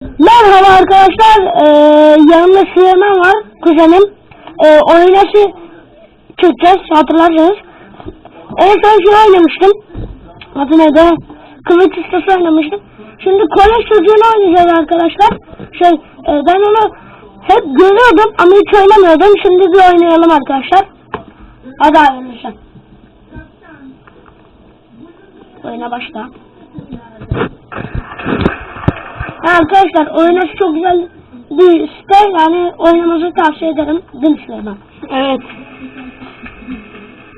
Merhaba arkadaşlar. Ee, yanımda Süleyman var. Kuzenim. Ee, oynaşı çekeceğiz. Hatırlarsınız. En son şey oynamıştım. Adı neydi? Kılıç ustası oynamıştım. Şimdi kolej çocuğunu oynayacağız arkadaşlar. Şey e, ben onu hep görüyordum ama hiç oynamıyordum. Şimdi bir oynayalım arkadaşlar. Hadi arkadaşlar. Oyuna başla. Arkadaşlar oynaşı çok güzel bir site yani oynamanızı tavsiye ederim. Süleyman? Evet.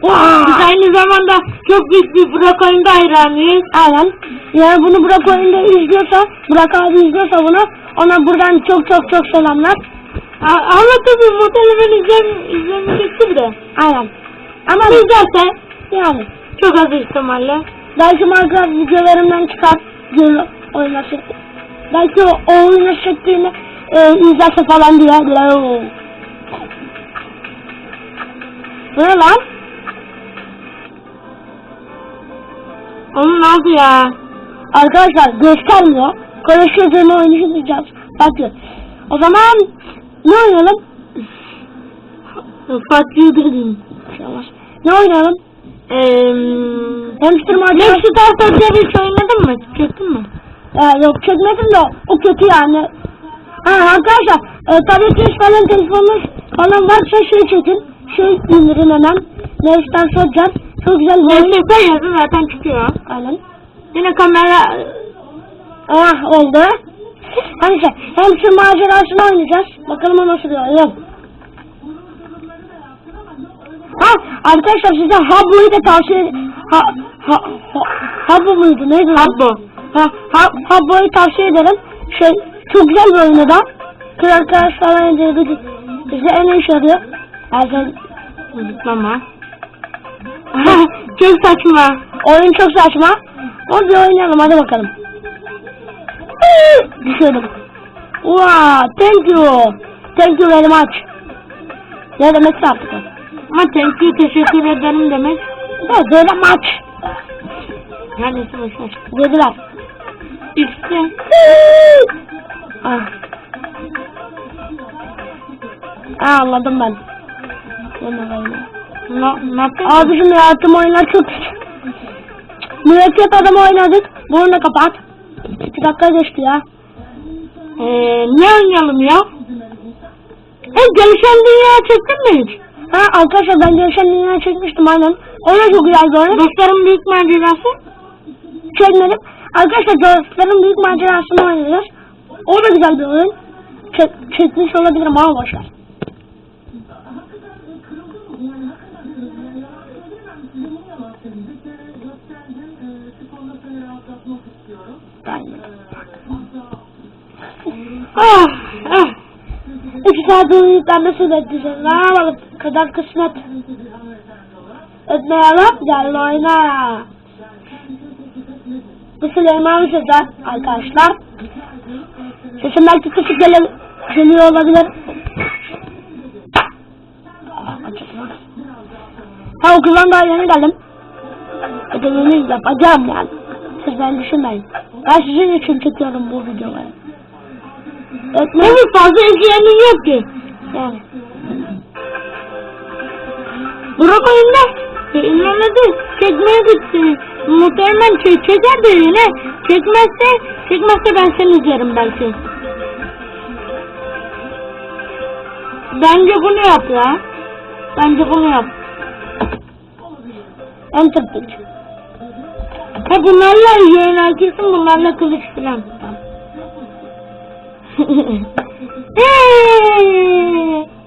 Wow. Biz aynı zamanda çok büyük bir Burak oyunda hayranıyız. Aynen. Yani bunu Burak oyunda izliyorsa, Burak abi izliyorsa bunu ona buradan çok çok çok selamlar. A- Ama tabii muhtemelen izlem izlemeyecektir de. Aynen. Ama izlerse Yani çok az ihtimalle. belki Minecraft videolarımdan çıkar diyor oynaşı. Belki o, o oyunu çektiğini e, izlerse falan diye. Bu ne lan? Onun adı ya. Arkadaşlar göstermiyor. Konuşuyor üzerine oynayacağız. Bakın. O zaman ne oynayalım? Fatih olmaz. Ne oynayalım? Eee... Hamster macerası. Hepsi Tartar hiç oynadın mı? Çektin mi? Ee, yok çekmedim de o kötü yani. Ha arkadaşlar e, tabletiniz falan telefonunuz falan varsa şey çekin. Şey indirin hemen. Neyse'den soracağız. Çok güzel bir oyun. Neyse yazın zaten çıkıyor. Aynen. Yine kamera... Ah oldu. Neyse hamster macerasını oynayacağız. Bakalım o nasıl bir oyun. Ha arkadaşlar size Habbo'yu da tavsiye ha, ha, ha, Habbo muydu neydi? lan? Habbo. Ha, ha, Habbo'yu tavsiye ederim. Şey çok güzel bir oyunu da. Kız arkadaşlarla indirdik. Bize en iyi iş yarıyor. Bazen Zıplama. çok saçma. oyun çok saçma. Ama bir oynayalım hadi bakalım. Düşüyordum. Wow, thank you. Thank you very much. Ne demekse artık. Ama thank you teşekkür ederim demek. Ne böyle maç neyse boşver. dediler. İşte. ah. Ah, anladım ben. Ne? Ne, ne yapayım? Abicim ya tüm oyunlar çok Mürekkep adamı oynadık. Bunu da kapat. İki dakika geçti ya. Ee, ne oynayalım ya? E, gelişen dünya çektin mi hiç? Ha arkadaşlar ben Gelişen Dünya'yı çekmiştim aynen. O da çok güzel bir oyun. Dostlarım büyük macerası. Çekmedim. Arkadaşlar Dostların Büyük Macerası'nı oynayacağız. O da güzel bir oyun. Çek, çekmiş olabilirim ama boşver. Ah, ah. İki saat uyuduktan nasıl bekleyeceğim? Ne yapalım? Kadar kısmet. Ötmeyelim. Gel oyna. Bu Süleyman Sezer arkadaşlar. Sesim belki kısık gele geliyor olabilir. Ha okuldan daha yeni geldim. Ödevimi yapacağım yani. Siz beni düşünmeyin. Ben sizin için çekiyorum bu videoları. Ötme Benim fazla izleyenin yok ki. yani. Burak oyunda inanılmaz çekmeye gitti. Muhtemelen çek çeker de yine. Çekmezse, çekmezse ben seni izlerim belki. Bence bunu yap ya. Bence bunu yap. Enter pick. Ha bunlarla yöneltirsin bunlarla kılıç filan.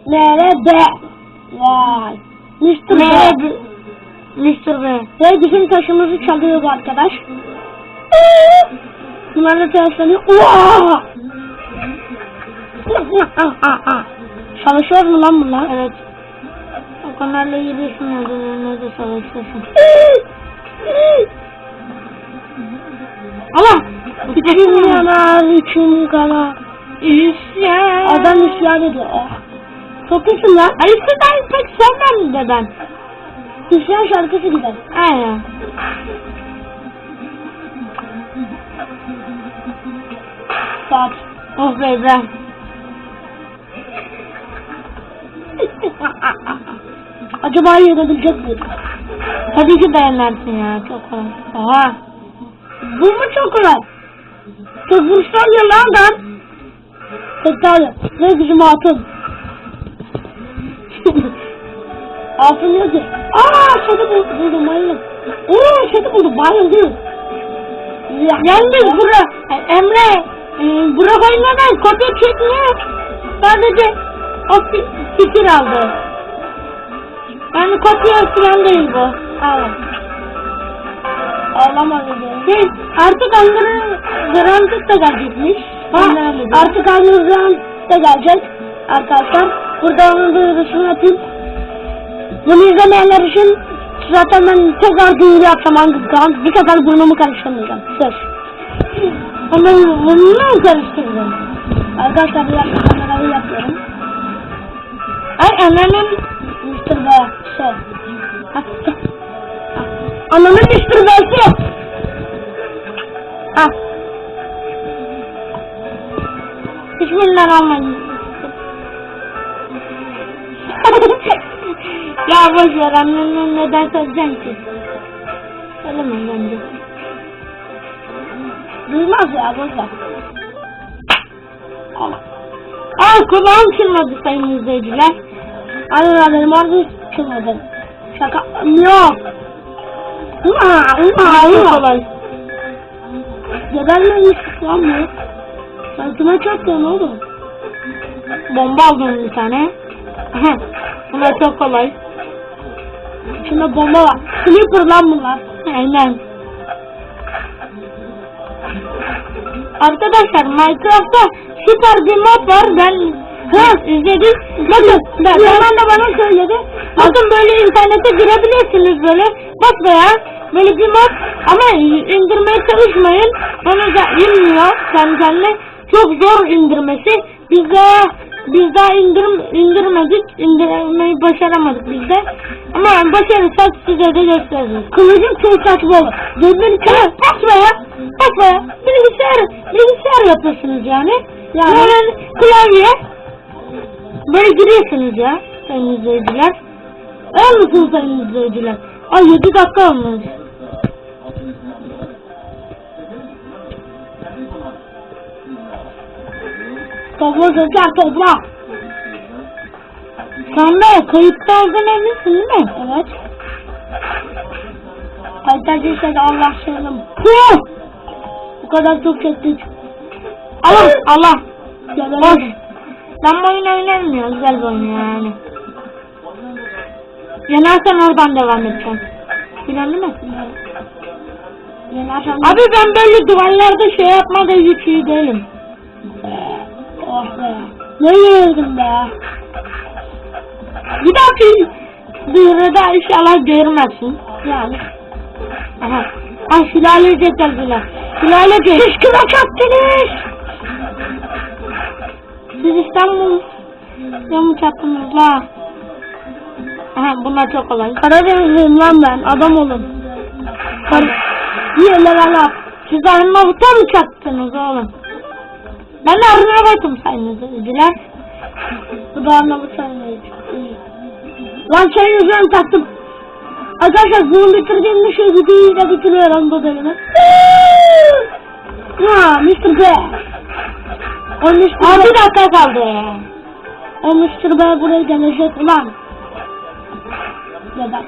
Nerede? Vay. Mr. B. Mr. B. Ve bizim taşımızı çalıyor bu arkadaş. Bunlarla terslanıyor. Vaa! Savaşıyor mu lan bunlar? Evet. O kanarla yürüyorsun ödüllerine de savaşıyorsun. Allah! İçim yanar, içim kanar. İsyan. Adam isyan ediyor. Oh. Çok iyisin lan. Alice'i ben pek sevmem de ben. İsyan şarkısı güzel. Aynen. Saat. Oh be İbrahim. Acaba yenebilecek miyim? Tabii ki dayanırsın ya. Çok kolay. Oha. Bu mu çok kolay? Çok vuruşlar ya lan ben. Tekrar ne bizim hatun. Altın yok ki. Aa şaka buldum. Buldum bayıldım. Oo şaka buldum bayıldım. Ya, Yalnız bura Emre e, Burak oynadan kopya çekmiyor. Sadece o fi- fikir aldı. Yani kopya falan değil bu. Ağlam. Ağlama dedi. Şey, artık garantik de gelecekmiş. Ha, artık Anılcan da gelecek arkadaşlar. Burada onun duyurusunu yapayım. Bunu izlemeyenler için zaten ben tekrar duyuru yapacağım kan. Bir sefer burnumu karıştırmayacağım. Söz. Ama bunu mu karıştırdın? Arkadaşlar bir dakika kamerayı yapıyorum. Ay annenin Mr. B. Ha, ha. Ananın Mr. B'si. ha. Hiçbirinden ya boş ver annenden neden söyleyeceksin ki? Söyleme bence. Duymaz ya boşver. Aa kulağım çınladı sayın izleyiciler. Abi benim ağzım çıkmadı. Şaka yok. Ua, ua, Çok ua. kolay. Gebermemiş lan bu. Sen kime çarptın oğlum? Bomba aldım bir tane. Bunlar çok kolay. İçinde bomba var. Sleeper lan bunlar. Aynen. Arkadaşlar Minecraft'ta süper bir mod var. Ben ha, izledim. Bakın ben, Yaman da bana söyledi. bakın böyle internete girebilirsiniz böyle. Bak veya böyle bir mod ama indirmeye çalışmayın. Onu da inmiyor kendi kendine. Çok zor indirmesi. Biz biz daha indirim, indirmedik. İndirmeyi başaramadık biz de. Ama başarırsak size de gösteririz. Kılıcım çok saçma olur. Demir Ha, basmaya, basmaya. Bilgisayar, bilgisayar yapıyorsunuz yani. Yani? Yani klavye. Böyle giriyorsunuz ya sayın izleyiciler. Öyle misiniz sayın izleyiciler? Ay 7 dakika olmuş. Topla sesler topla. Sen de kayıtta olduğun eminsin değil mi? Evet. Kayıtlarca işte Allah. Puh! Bu kadar çok çektik. Allah Allah. Boş. Ben bu oyunu oynamıyorum. Güzel bir oyun yani. Yenersen oradan devam edeceğim. Değil mi? Akşam. Abi ben böyle duvarlarda şey yapmada hiç iyi değilim. Oh be. Ne yiyordun be? Bir dahaki duyuruda inşallah görmezsin. Yani. Aha. Ah Şilalece geldiler. Şilalece. Siz kime çarptınız? Siz İstanbul ya mı çarptınız la? Aha bunlar çok kolay. Karadenizliyim lan ben. Adam olun. Kar level up? Siz Arnavut'a mı çarptınız oğlum? Ben de Arnavut'um sayın izleyiciler. Bu da anlamı saymayız. Lan senin yüzünden taktım. Arkadaşlar bunu bitirdiğimde şey videoyu da bitiriyorum bu bölümü. Ha Mr. B. O Mr. Aa bir dakika kaldı. O Mr. B buraya gelecek ulan. Da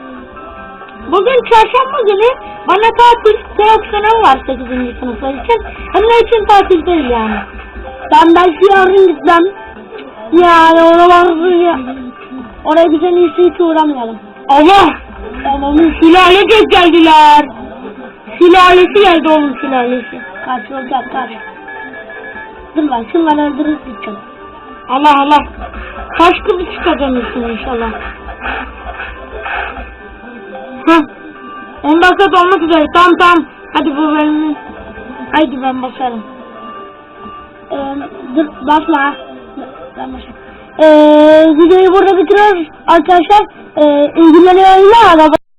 Bugün çarşamba günü bana tatil sınavı var 8. sınıflar için. De için tatil değil yani. Ben belki yarın gitmem. Yani ona var ya. Oraya en iyisi hiç uğramayalım. Allah! Ananı Sülalece geldiler. Sülalesi geldi oğlum sülalesi. kaç olacak kaç. Dur lan şunları öldürüp gideceğim. Allah Allah. Kaç kılıç kazanırsın inşallah. Heh. 10 dakika dolmak üzere. Tamam tamam. Hadi bu bölümü. Haydi ben basarım. Ee, dur basma. Ben. Ee, videoyu burada bitiriyoruz arkadaşlar. Ee, ilgileniyorlar.